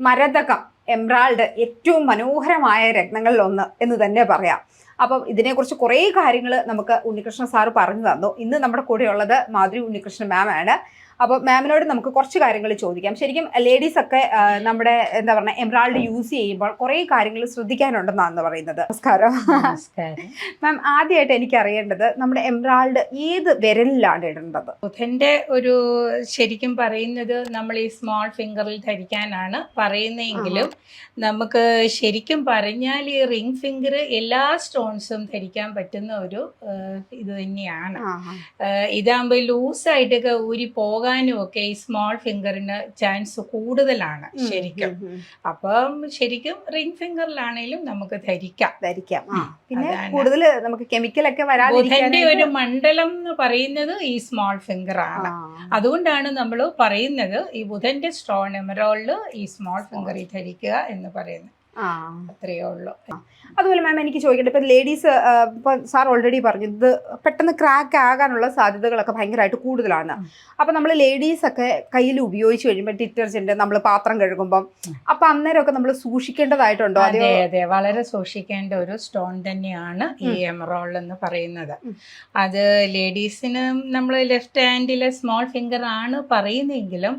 മരതകം. Emerald ഏറ്റവും മനോഹരമായ രത്നങ്ങളിൽ ഒന്ന് എന്ന് തന്നെ പറയാം. അപ്പം ഇതിനെക്കുറിച്ച് കുറേ കാര്യങ്ങൾ നമുക്ക് ഉണ്ണികൃഷ്ണൻ സാറ് പറഞ്ഞു തന്നു. ഇന്ന് നമ്മുടെ കൂടെയുള്ളത് മാധുരി ഉണ്ണികൃഷ്ണൻ മാം ആണ്. അപ്പോൾ മാമിനോട് നമുക്ക് കുറച്ച് കാര്യങ്ങൾ ചോദിക്കാം. ശരിക്കും ലേഡീസ് ഒക്കെ നമ്മുടെ എന്താ പറയുക എംബ്രാൾഡ് യൂസ് ചെയ്യുമ്പോൾ കുറേ കാര്യങ്ങൾ ശ്രദ്ധിക്കാനുണ്ടെന്നാണ് പറയുന്നത്. നമസ്കാരം. മാം ആദ്യമായിട്ട് എനിക്ക് അറിയേണ്ടത് നമ്മുടെ എംബ്രാൾഡ് ഏത് വിരലിലാണ് ഇടേണ്ടത്? ബുധന്റെ ഒരു ശരിക്കും പറയുന്നത് നമ്മൾ ഈ സ്മോൾ ഫിംഗറിൽ ധരിക്കാനാണ് പറയുന്നതെങ്കിലും നമുക്ക് ശരിക്കും പറഞ്ഞാൽ ഈ റിംഗ് ഫിംഗർ എല്ലാ സ്റ്റോൺസും ധരിക്കാൻ പറ്റുന്ന ഒരു ഇത് തന്നെയാണ്. ഇതാകുമ്പോൾ ലൂസായിട്ടൊക്കെ ഊരി പോകാനും ഒക്കെ ഈ സ്മോൾ ഫിംഗറിന് ചാൻസ് കൂടുതലാണ് ശരിക്കും. അപ്പം ശരിക്കും റിംഗ് ഫിംഗറിലാണെങ്കിലും നമുക്ക് ധരിക്കാം. ധരിക്കാം. പിന്നെ കൂടുതൽ നമുക്ക് കെമിക്കലൊക്കെ ബുധന്റെ ഒരു മണ്ഡലം എന്ന് പറയുന്നത് ഈ സ്മോൾ ഫിംഗർ ആണ് അതുകൊണ്ടാണ് നമ്മൾ പറയുന്നത് ഈ ബുധന്റെ സ്ട്രോൺ എമറോളിൽ ഈ സ്മോൾ ഫിംഗറിൽ ധരിക്കുക എന്ന് പറയുന്നത്. അത്രയേ ഉള്ളൂ. അതുപോലെ മാം എനിക്ക് ചോദിക്കട്ടെ ഇപ്പൊ ലേഡീസ് ഇപ്പം സാർ ഓൾറെഡി പറഞ്ഞു ഇത് പെട്ടെന്ന് ക്രാക്ക് ആകാനുള്ള സാധ്യതകളൊക്കെ ഭയങ്കരമായിട്ട് കൂടുതലാണ്. അപ്പൊ അപ്പം നമ്മൾ ലേഡീസ് ഒക്കെ കയ്യിൽ ഉപയോഗിച്ച് കഴിയുമ്പോൾ ഡിറ്റർജന്റ് നമ്മൾ പാത്രം കഴുകുമ്പോൾ അപ്പം അന്നേരമൊക്കെ നമ്മൾ സൂക്ഷിക്കേണ്ടതായിട്ടുണ്ടോ? അതെ അതെ. വളരെ സൂക്ഷിക്കേണ്ട ഒരു സ്റ്റോൺ തന്നെയാണ് ഈ എമറോൾ എന്ന് പറയുന്നത്. അത് ലേഡീസിന് നമ്മൾ ലെഫ്റ്റ് ഹാൻഡിലെ സ്മോൾ ഫിംഗർ ആണ് പറയുന്നെങ്കിലും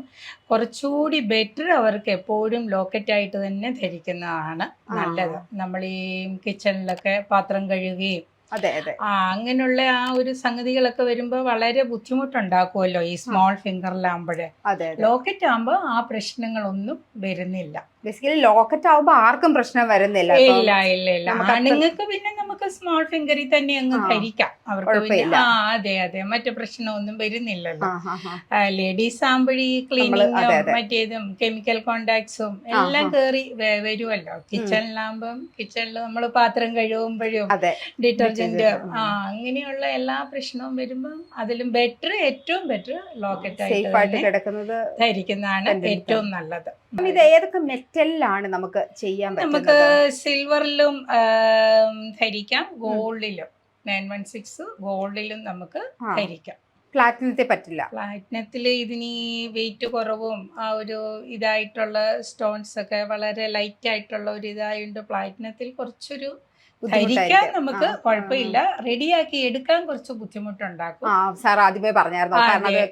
കുറച്ചുകൂടി ബെറ്റർ അവർക്ക് എപ്പോഴും ലോക്കറ്റ് ആയിട്ട് തന്നെ ധരിക്കുന്നതാണ് നല്ലത്. നമ്മൾ ഈ കിച്ചണിലൊക്കെ പാത്രം കഴുകുകയും അതെ അതെ. ആ അങ്ങനെയുള്ള ആ ഒരു സംഗതികളൊക്കെ വരുമ്പോൾ വളരെ ബുദ്ധിമുട്ടുണ്ടാക്കുമല്ലോ ഈ സ്മോൾ ഫിംഗറിലാകുമ്പോഴേ അതെ ലോക്കറ്റ് ആകുമ്പോൾ ആ പ്രശ്നങ്ങളൊന്നും വരുന്നില്ല. ബേസിക്കലി ലോക്കറ്റ് ആവുമ്പോൾ ആർക്കും പ്രശ്നം വരുന്നില്ല. ഇല്ല ഇല്ല ഇല്ല. ആണുങ്ങൾക്ക് പിന്നെ നമുക്ക് സ്മോൾ ഫിംഗറിൽ തന്നെ അങ്ങ്. ധരിക്കാം. അവർക്ക്. ആ അതെ അതെ. മറ്റു പ്രശ്നമൊന്നും വരുന്നില്ലല്ലോ. ലേഡീസ് ആകുമ്പോഴീ ക്ലീനിങ്ങും മറ്റേതും കെമിക്കൽ കോണ്ടാക്ട്സും എല്ലാം കയറി വരുമല്ലോ കിച്ചണിലാകുമ്പം കിച്ചണിൽ നമ്മൾ പാത്രം കഴുകുമ്പോഴും ഡിറ്റർജന്റ് ആ അങ്ങനെയുള്ള എല്ലാ പ്രശ്നവും വരുമ്പം അതിലും ബെറ്റർ ഏറ്റവും ബെറ്റർ ലോക്കറ്റ് ആയിട്ട് കിടക്കുന്നത് ധരിക്കുന്നതാണ് ഏറ്റവും നല്ലത്. ഇത് ഏതൊക്കെ മെറ്റലിലാണ് നമുക്ക് ചെയ്യാൻ നമുക്ക് സിൽവറിലും ധരിക്കാം. ഗോൾഡിലും. നയൻ വൺ സിക്സ് ഗോൾഡിലും നമുക്ക്. ധരിക്കാം. പ്ലാറ്റിനത്തെ പറ്റില്ല. പ്ലാറ്റിനത്തിൽ ഇതിന് വെയിറ്റ് കുറവും ആ ഒരു ഇതായിട്ടുള്ള സ്റ്റോൺസ് ഒക്കെ വളരെ ലൈറ്റ് ആയിട്ടുള്ള ഒരു ഇതായതുകൊണ്ട് പ്ലാറ്റിനത്തിൽ കുറച്ചൊരു ധരിക്കാൻ നമുക്ക് കുഴപ്പമില്ല. റെഡിയാക്കി എടുക്കാൻ കുറച്ച് ബുദ്ധിമുട്ടുണ്ടാക്കും. സാർ ആദ്യമേ പറഞ്ഞായിരുന്നു.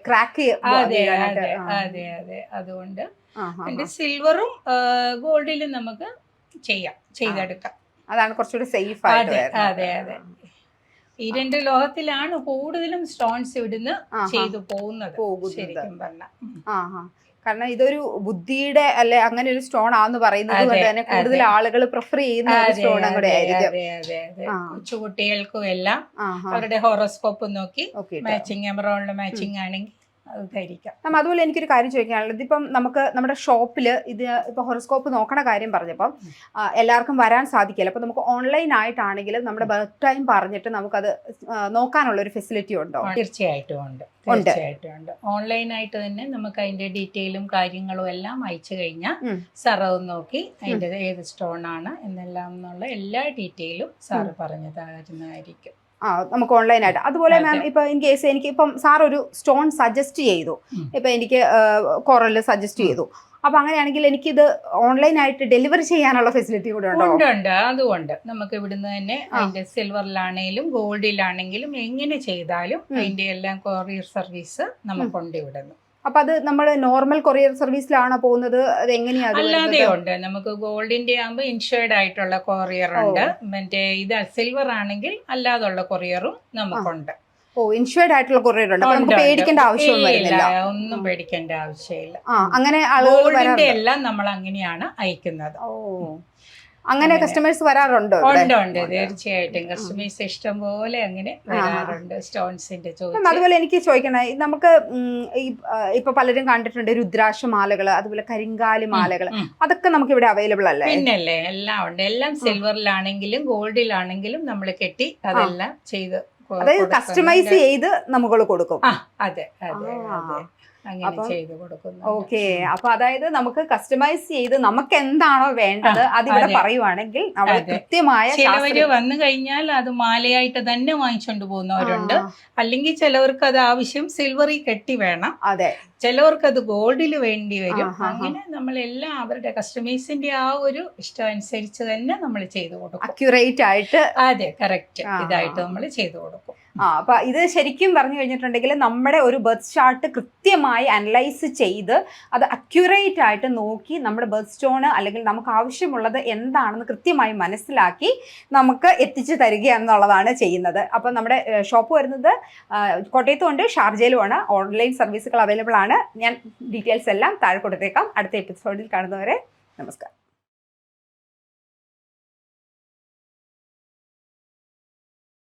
ക്രാക്ക് അതെ. അതെ അതെ അതെ അതുകൊണ്ട് പിന്നെ സിൽവറും ഗോൾഡിലും നമുക്ക് ചെയ്യാം. ചെയ്തെടുക്കാം. അതാണ് കുറച്ചുകൂടി സേഫ് ആയിട്ട് അതെ. അതെ, അതെ. ഈ രണ്ട് ലോകത്തിലാണ് കൂടുതലും സ്റ്റോൺസ് ഇവിടുന്ന് ചെയ്തു പോകുന്നത്. ശരിക്കും പറഞ്ഞാൽ കാരണം ഇതൊരു ബുദ്ധിയുടെ അല്ലെ അങ്ങനെ ഒരു സ്റ്റോൺ ആന്ന് പറയുന്നത് കൊണ്ട് തന്നെ കൂടുതൽ ആളുകൾ പ്രിഫർ ചെയ്യുന്ന ഒരു സ്റ്റോണും കൂടെ ആയിരിക്കും. കൊച്ചുകുട്ടികൾക്കും എല്ലാം അവരുടെ ഹോറോസ്കോപ്പ് നോക്കി മാച്ചിങ് എമറോണിൽ മാച്ചിങ് ആണെങ്കിൽ ധരിക്കാം നമ്മ അതുപോലെ എനിക്കൊരു കാര്യം ചോദിക്കാനുള്ളത്. ഇതിപ്പം നമുക്ക് നമ്മുടെ ഷോപ്പിൽ ഇത് ഇപ്പോൾ ഹൊറോസ്കോപ്പ് നോക്കണ കാര്യം പറഞ്ഞപ്പം എല്ലാവർക്കും വരാൻ സാധിക്കില്ല അപ്പോൾ നമുക്ക് ഓൺലൈൻ ആയിട്ടാണെങ്കിലും നമ്മുടെ ബർത്ത് ടൈം പറഞ്ഞിട്ട് നമുക്കത് നോക്കാനുള്ള ഒരു ഫെസിലിറ്റി ഉണ്ടോ? തീർച്ചയായിട്ടും ഉണ്ട്. തീർച്ചയായിട്ടും ഉണ്ട്. ഓൺലൈനായിട്ട് തന്നെ നമുക്ക് അതിന്റെ ഡീറ്റെയിലും കാര്യങ്ങളും എല്ലാം അയച്ചു കഴിഞ്ഞാൽ ഉം. നോക്കി അതിന്റെ ഏത് സ്റ്റോൺ ആണ് എന്നെല്ലാം എന്നുള്ള എല്ലാ ഡീറ്റെയിലും സാറ് പറഞ്ഞു തരുന്നതായിരിക്കും ആ നമുക്ക് ഓൺലൈനായിട്ട് അതുപോലെ മാം ഇപ്പൊ ഇൻ കേസ് എനിക്ക് ഇപ്പം സാർ ഒരു സ്റ്റോൺ സജസ്റ്റ് ചെയ്തു. ഇപ്പൊ എനിക്ക് കൊറൽ സജസ്റ്റ് ചെയ്തു. അപ്പൊ അങ്ങനെയാണെങ്കിൽ എനിക്കിത് ഓൺലൈൻ ആയിട്ട് ഡെലിവറി ചെയ്യാനുള്ള ഫെസിലിറ്റി കൂടെ ഉണ്ടോ? ഉണ്ട് അതുകൊണ്ട് നമുക്ക് ഇവിടുന്ന് തന്നെ അതിന്റെ സിൽവറിലാണെങ്കിലും ഗോൾഡിലാണെങ്കിലും എങ്ങനെ ചെയ്താലും. അതിന്റെ എല്ലാം കൊറിയർ സർവീസ് നമുക്കുണ്ട് ഇവിടുന്ന്. അപ്പൊ അത് നമ്മൾ നോർമൽ കൊറിയർ സർവീസിലാണോ പോകുന്നത്? അത് എങ്ങനെയാ അത് അല്ലാതെ ഉണ്ട്. നമുക്ക് ഗോൾഡിന്റെ ആകുമ്പോൾ ഇൻഷുർഡ് ആയിട്ടുള്ള കൊറിയർ ഉണ്ട്. മറ്റേ ഇത് സിൽവർ ആണെങ്കിൽ അല്ലാതെ ഉള്ള കൊറിയറും നമുക്കുണ്ട്. ഓ ഇൻഷുർഡ് ആയിട്ടുള്ള കൊറിയർ ഉണ്ട്. നമുക്ക്. പേടിക്കേണ്ട ആവശ്യമൊന്നുമില്ല ഒന്നും പേടിക്കേണ്ട ആവശ്യമില്ല. ആ അങ്ങനെ ഗോൾഡിന്റെ എല്ലാം നമ്മൾ അങ്ങനെയാണ് അയക്കുന്നത്. ഓ. അങ്ങനെ. കസ്റ്റമേഴ്സ് വരാറുണ്ടോ ഇവിടെ? ഉണ്ട് ഉണ്ട്. തീർച്ചയായിട്ടും. കസ്റ്റമേഴ്സ് ഇഷ്ടം പോലെ അങ്ങനെ വരാറുണ്ട്. സ്റ്റോൺസിന്റെ ചോദ്യം അതുപോലെ എനിക്ക് ചോദിക്കണേ നമുക്ക് ഇപ്പൊ പലരും കണ്ടിട്ടുണ്ട് രുദ്രാക്ഷ മാലകൾ അതുപോലെ കരിങ്കാലി മാലകൾ അതൊക്കെ നമുക്ക് ഇവിടെ അവൈലബിൾ അല്ലേ? പിന്നല്ലേ എല്ലാം ഉണ്ട്. എല്ലാം സിൽവറിലാണെങ്കിലും ഗോൾഡിലാണെങ്കിലും നമ്മൾ കെട്ടി അതെല്ലാം ചെയ്ത് അതായത് കസ്റ്റമൈസ് ചെയ്ത് നമുക്ക് കൊടുക്കും. അതെ അതെ. ഓക്കെ. അപ്പൊ അതായത് നമുക്ക് കസ്റ്റമൈസ് ചെയ്ത് നമുക്ക് എന്താണോ വേണ്ടത് അത് അതിവിടെ അതെ. പറയുവാണെങ്കിൽ നമ്മൾ കൃത്യമായ ചിലവര് വന്നു കഴിഞ്ഞാൽ അത് മാലയായിട്ട് തന്നെ വാങ്ങിച്ചോണ്ട് പോകുന്നവരുണ്ട്. അല്ലെങ്കിൽ ചിലവർക്ക് അത് ആവശ്യം സിൽവറി കെട്ടി വേണം. അതെ. ചിലവർക്ക് അത് ഗോൾഡിൽ വേണ്ടി വരും. അങ്ങനെ നമ്മൾ എല്ലാം അവരുടെ കസ്റ്റമേഴ്സിന്റെ ആ ഒരു ഇഷ്ടം അനുസരിച്ച് തന്നെ നമ്മൾ ചെയ്തു കൊടുക്കും. അക്യുറേറ്റ് ആയിട്ട് അതെ കറക്റ്റ്. ഇതായിട്ട് നമ്മൾ ചെയ്തു കൊടുക്കും. ആ അപ്പൊ ഇത് ശരിക്കും പറഞ്ഞു കഴിഞ്ഞിട്ടുണ്ടെങ്കിൽ നമ്മുടെ ഒരു ബർത്ത് ചാർട്ട് കൃത്യമായി അനലൈസ് ചെയ്ത് അത് അക്യുറേറ്റ് ആയിട്ട് നോക്കി നമ്മുടെ ബർത്ത് സ്റ്റോണ് അല്ലെങ്കിൽ നമുക്ക് ആവശ്യമുള്ളത് എന്താണെന്ന് കൃത്യമായി മനസ്സിലാക്കി നമുക്ക് എത്തിച്ചു തരിക എന്നുള്ളതാണ് ചെയ്യുന്നത്. അപ്പം നമ്മുടെ ഷോപ്പ് വരുന്നത് കോട്ടയത്തുമുണ്ട് ഷാർജയിലുമാണ്. ഓൺലൈൻ സർവീസുകൾ അവൈലബിൾ ആണ്. ഞാൻ ഡീറ്റെയിൽസ് എല്ലാം താഴെ കൊടുത്തേക്കാം. അടുത്ത എപ്പിസോഡിൽ കാണുന്നവരെ നമസ്കാരം.